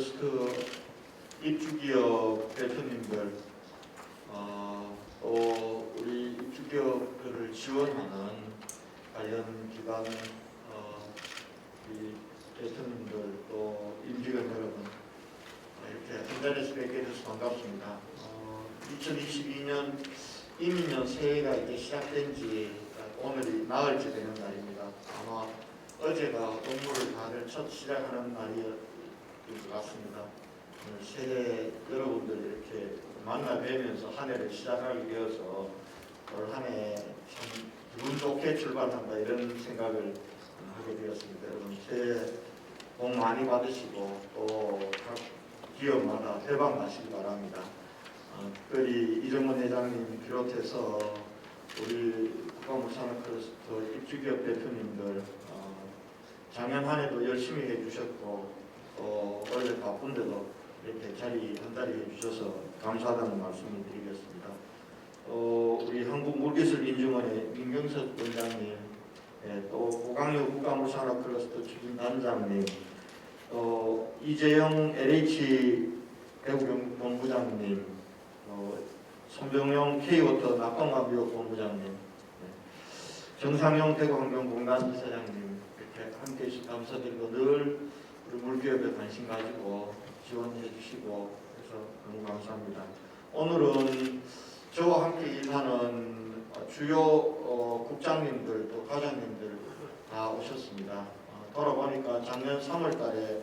크러스트 입주기업 대표님들 어, 또 우리 입주기업들을 지원하는 관련 기관 어, 이 대표님들 또 임직원 여러분 어, 이렇게 한 자리에서 뵙게 돼서 반갑습니다. 어, 2022년 이민년 새해가 이제 시작된 지 오늘이 나흘째 되는 날입니다. 아마 어제가 업무를 다들 첫 시작하는 날이었을 것 같습니다. 새해 여러분들 이렇게 만나 뵈면서 한 해를 시작하게 되어서 올 한 해 참 기분 좋게 출발한다 이런 생각을 하게 되었습니다. 여러분 새해 복 많이 받으시고 또 각 기업마다 대박 나시기 바랍니다. 어, 특별히 이정원 회장님 비롯해서 우리 국가무산업클러스터 입주기업 대표님들 어, 작년 한 해도 열심히 해주셨고 또 원래 바쁜데도 이렇게 자리 한 자리 해주셔서 감사하다는 말씀을 드리겠습니다. 어, 우리 한국물기술인증원의 민경석 원장님, 예, 또 고강유 국가무산업 클러스터 추진단장님, 또 이재영 LH 배구본부장님, 어, 손병용 K워터 낙동강비업 본부장님, 네. 정상용 대구환경공단 이사장님 이렇게 함께 감사드리고 늘 우리 물기업에 관심 가지고 지원해 주시고 그래서 너무 감사합니다. 오늘은 저와 함께 일하는 주요 어, 국장님들 또 과장님들 다 오셨습니다. 어, 돌아보니까 작년 3월 달에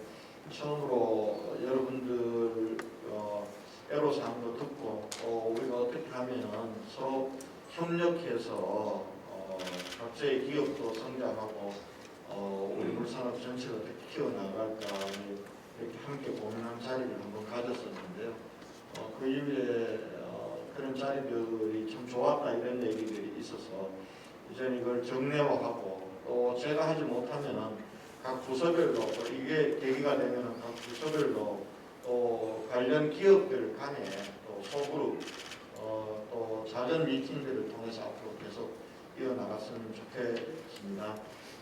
처음으로 여러분들 어, 애로사항도 듣고 어, 우리가 어떻게 하면 서로 협력해서 어, 각자의 기업도 성장하고 어, 우리 물산업 전체를 어떻게 키워나갈까 이렇게 함께 고민한 자리를 한번 가졌었는데요. 어, 그 이후에 어, 그런 자리들이 참 좋았다 이런 얘기들이 있어서 이제 이걸 정례화하고 또 제가 하지 못하면은 각 부서별로 또 이게 계기가 되면은 각 부서별로 또 관련 기업들 간에 또 소그룹 어, 또 작은 미팅들을 통해서 앞으로 계속 이어나갔으면 좋겠습니다.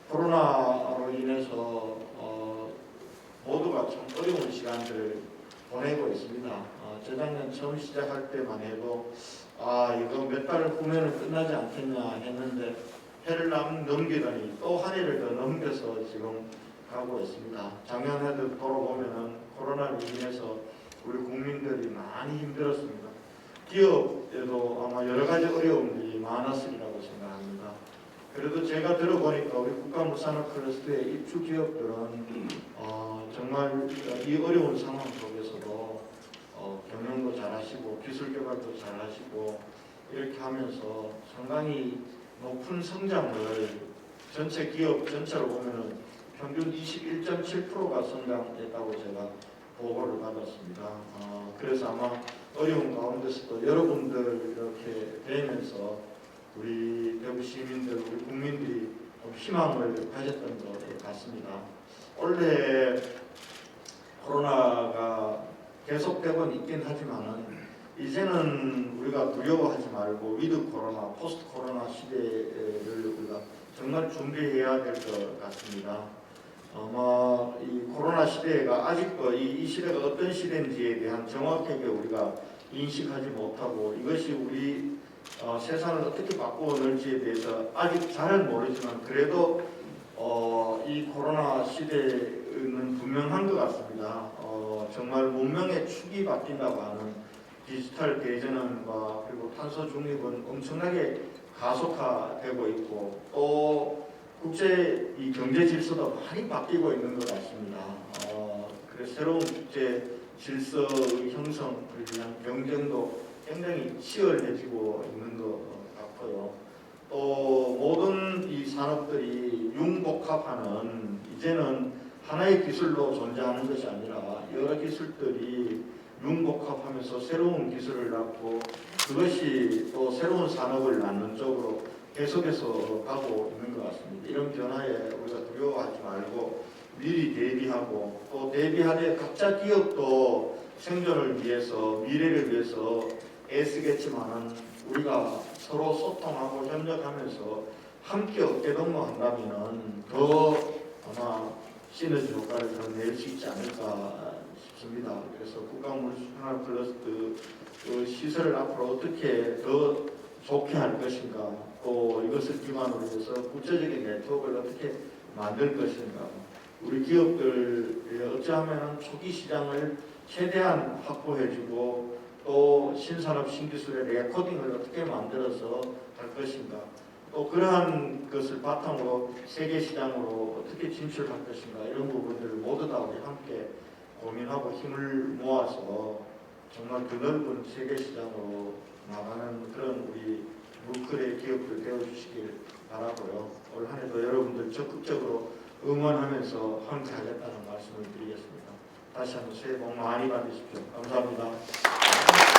코로나로 인해서 어, 모두가 참 어려운 시간들을 보내고 있습니다. 어, 재작년 처음 시작할 때만 해도 아 이거 몇 달 후면은 끝나지 않겠냐 했는데 해를 남 넘기더니 또 한 해를 더 넘겨서 지금 가고 있습니다. 작년에도 돌아보면은 코로나로 인해서 우리 국민들이 많이 힘들었습니다. 기업에도 아마 여러 가지 어려움이 많았으리라고 생각합니다. 그래도 제가 들어보니까 우리 국가무산업 클러스터의 입주 기업들은 어, 정말 이 어려운 상황 속에서도 어, 경영도 잘하시고 기술 개발도 잘하시고 이렇게 하면서 상당히 높은 성장을 전체 기업 전체로 보면은 평균 21.7%가 성장했다고 제가 보고를 받았습니다. 어, 그래서 아마 어려운 가운데서도 여러분들 이렇게 뵈면서 우리 대구 시민들, 우리 국민들이 좀 희망을 가졌던 것 같습니다. 원래 코로나가 계속되고 있긴 하지만은 이제는 우리가 두려워하지 말고 위드 코로나, 포스트 코로나 시대를 우리가 정말 준비해야 될 것 같습니다. 아마 이 코로나 시대가 아직도 이, 이 시대가 어떤 시대인지에 대한 정확하게 우리가 인식하지 못하고 이것이 우리 어, 세상을 어떻게 바꾸어 놓을지에 대해서 아직 잘 모르지만 그래도 어, 이 코로나 시대는 분명한 것 같습니다. 어, 정말 문명의 축이 바뀐다고 하는 디지털 대전환과 그리고 탄소 중립은 엄청나게 가속화되고 있고 또 국제 이 경제 질서도 많이 바뀌고 있는 것 같습니다. 어, 그래서 새로운 국제 질서의 형성을 위한 경쟁도 굉장히 치열해지고 있는 것 같고요. 또 모든 이 산업들이 융복합하는 이제는 하나의 기술로 존재하는 것이 아니라 여러 기술들이 융복합하면서 새로운 기술을 낳고 그것이 또 새로운 산업을 낳는 쪽으로 계속해서 가고 있는 것 같습니다. 이런 변화에 우리가 두려워하지 말고 미리 대비하고 또 대비하되 각자 기업도 생존을 위해서 미래를 위해서 애쓰겠지만은 우리가 서로 소통하고 협력하면서 함께 어깨 동무한다면은 더 아마 시너지 효과를 더 낼 수 있지 않을까 있습니다. 그래서 국가문화클러스터 그 시설을 앞으로 어떻게 더 좋게 할 것인가, 또 이것을 기반으로 해서 구체적인 네트워크를 어떻게 만들 것인가, 우리 기업들 어찌하면 초기 시장을 최대한 확보해주고 또 신산업 신기술의 레코딩을 어떻게 만들어서 할 것인가, 또 그러한 것을 바탕으로 세계 시장으로 어떻게 진출할 것인가 이런 부분들을 모두 다 우리 함께 고민하고 힘을 모아서 정말 그 넓은 세계 시장으로 나가는 그런 우리 물클의 기업들 되어주시길 바라고요. 올 한해도 여러분들 적극적으로 응원하면서 함께 하겠다는 말씀을 드리겠습니다. 다시 한번 새해 복 많이 받으십시오. 감사합니다. Gracias.